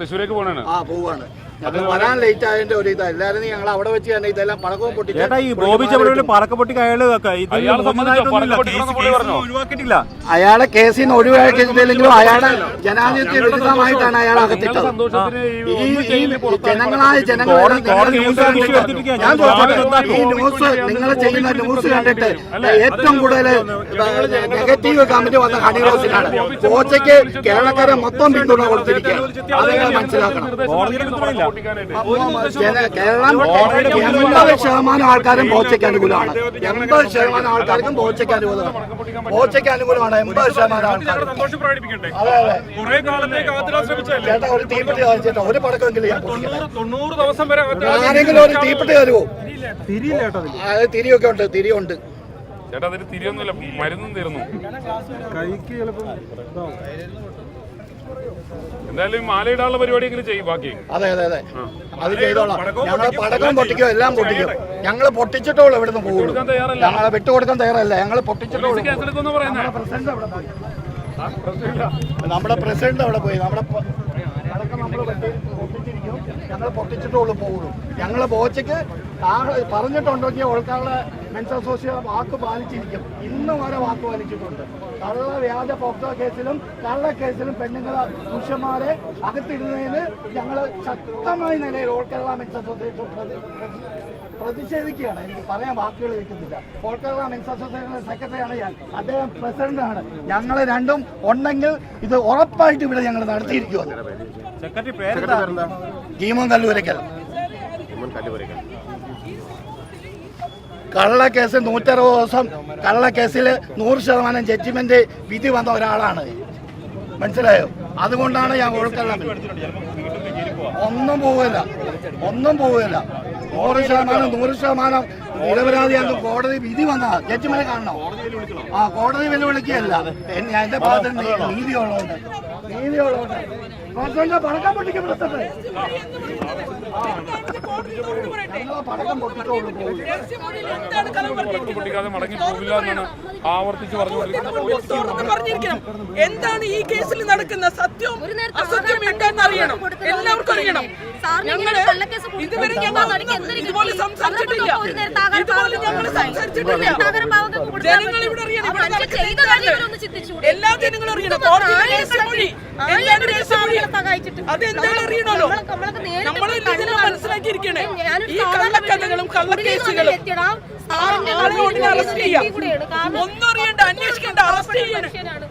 തൃശ്ശൂരേക്ക് പോകണാണ് ആ പോവാണ്. വരാൻ ലേറ്റ് ആയതിന്റെ ഒരു ഇതാ എല്ലാവരും ഞങ്ങൾ അവിടെ വെച്ച് തന്നെ ഇതെല്ലാം പടക്കവും ചേട്ടാ ഈ ബോബി ചെമ്മണ്ണൂരിൽ അയാൾ ഒഴിവാക്കിയിട്ടില്ല കേസിൽ നിന്ന് ഒഴിവാക്കിയിട്ടില്ലെങ്കിലും അയാളെ ജനാധിപത്യ വിരുദ്ധമായിട്ടാണ് അയാൾ അകത്തിട്ടത് ഈ ജനങ്ങളായ കോടതി ന്യൂസ് ഈ നിങ്ങൾ ചെയ്യുന്ന ന്യൂസ് കണ്ടിട്ട് ഏറ്റവും കൂടുതൽ നെഗറ്റീവ് കമന്റ് വന്ന ഹണി റോസിനാണ് കോച്ചയ്ക്ക് കേരളക്കാരെ മൊത്തം പിന്തുണ കൊടുത്തിരിക്കുകയാണ് അത് നിങ്ങൾ മനസ്സിലാക്കണം എൺപത് ശതമാനം ആൾക്കാരും ബോച്ചയ്ക്ക് അനുകൂലമാണ്. എൺപത് ശതമാനം ആൾക്കാർക്കും ബോച്ചയ്ക്ക് അനുകൂലമാണ്. ബോച്ചയ്ക്ക് അനുകൂലമാണ് എൺപത് ശതമാനം ആൾക്കാർ ചേട്ടാ ഒരു തീപ്പെട്ടി കാണിച്ചേട്ടാ ഒരു പടക്കമെങ്കിലും ആരെങ്കിലും ഒരു തീപ്പെട്ടി തരുമോ അത് തിരിയൊക്കെ ഉണ്ട് തിരിയുണ്ട്. ചേട്ടാ അതിന് തിരിയൊന്നുമില്ല മരുന്നും തീർന്നു എന്തായാലും ഇടാനുള്ള പരിപാടി എങ്ങനെ ചെയ്യും ബാക്കി. അതെ അതെ അതെ. അത് ചെയ്തോളാം. ഞങ്ങൾ പടക്കം പൊട്ടിക്കും. എല്ലാം പൊട്ടിക്കും. ഞങ്ങൾ പൊട്ടിച്ചിട്ടോളൂ ഇവിടുന്ന് പോകും കൊടുക്കാൻ തയ്യാറല്ല. ഞങ്ങളെ വിട്ടുകൊടുക്കാൻ തയ്യാറല്ല. ഞങ്ങൾ പൊട്ടിച്ചിട്ടോളൂ. നമ്മുടെ പ്രസിഡന്റ് അവിടെ പോയി. നമ്മുടെ പ- അടക്കം നമ്മൾ വെട്ടി- പൊട്ടിച്ചിരിക്കും. ഞങ്ങൾ പൊട്ടിച്ചിട്ടോളൂ പോകുള്ളൂ ഞങ്ങൾ ബോച്ചയ്ക്ക് പറഞ്ഞിട്ടുണ്ടോ? ഓൾക്കാരുടെ മെൻസ് അസോസിയേഷൻ വാക്ക് പാലിച്ചിരിക്കും. ഇന്നും വരെ വാക്ക് പാലിച്ചിട്ടുണ്ട്. കള്ള വ്യാജ പോക്സോ കേസിലും കള്ള കേസിലും പെണ്ണുങ്ങളെ പുരുഷന്മാരെ അകത്തിടുന്നതിന് ഞങ്ങൾ ശക്തമായ നിലയിൽ ഓൾ കേരള മെൻസ് അസോസിയേഷൻ പ്രതി- പ്രതി- പ്രതിഷേധിക്കുകയാണ്. എനിക്ക് പറയാൻ വാക്കുകൾ കിട്ടുന്നില്ല ഓൾ കേരള മെൻസ് അസോസിയേഷന്റെ സെക്രട്ടറിയാണ് ഞാൻ. അദ്ദേഹം പ്രസിഡന്റാണ് ഞങ്ങൾ രണ്ടും ഉണ്ടെങ്കിൽ ഇത് ഉറപ്പായിട്ട് ഇവിടെ ഞങ്ങൾ നടത്തിയിരിക്കുമോ സെക്രട്ടറി പേരെന്താ? ഗീമം കല്ലൂരക്കൽ. കള്ളക്കേസ് നൂറ്ററുപത് ദിവസം കള്ളക്കേസിൽ നൂറ് ശതമാനം ജഡ്ജ്മെന്റ് വിധി വന്ന ഒരാളാണ്. മനസ്സിലായോ? അതുകൊണ്ടാണ് ഞാൻ ഉൾക്കൊള്ളാൻ ഒന്നും പോവില്ല. ഒന്നും പോവില്ല. നൂറ് ശതമാനം നൂറ് ശതമാനം നിരപരാധിയാണെന്ന് കോടതി വിധി വന്ന ജഡ്ജിമാരെ കാണണം. ആ കോടതി വെല്ലുവിളിക്കുകയല്ല. എന്റെ ഭാഗത്ത് നീതിയുള്ളതുകൊണ്ട് നീതിയുള്ളതുകൊണ്ട് പടക്കം പൊട്ടിക്കും പടക്കം പൊട്ടിക്കാതെ മടങ്ങി പോകില്ല എന്നാണ് ആവർത്തിച്ച് പറഞ്ഞുകൊണ്ടിരിക്കുന്നത് എന്താണ് ഈ കേസിൽ നടക്കുന്ന സത്യം? അസത്യവും എന്താണെന്ന് അറിയണം. എല്ലാവർക്കും അറിയണം. ഞങ്ങൾ ഇതുവരെ ഞങ്ങൾ ഇതുപോലെ സംസാരിച്ചിട്ടില്ല. ഇതുപോലെ ഞങ്ങൾ സംസാരിച്ചിട്ടില്ല. ജനങ്ങൾ ഇവിടെ അറിയണം. ഇവിടെ? എല്ലാ ജനങ്ങളും അറിയണം. കോടതിയുടെ രഹസ്യമൊഴി എന്താണ് രഹസ്യമൊഴി അതെന്താണ് അറിയണമല്ലോ നമ്മൾ ഇതിനെ മനസ്സിലാക്കിയിരിക്കണേ. ഈ കള്ളക്കഥകളും കള്ളക്കേസുകളും അറസ്റ്റ് ചെയ്യാം. ഒന്നും അറിയണ്ട അന്വേഷിക്കേണ്ട അറസ്റ്റ് ചെയ്യണം.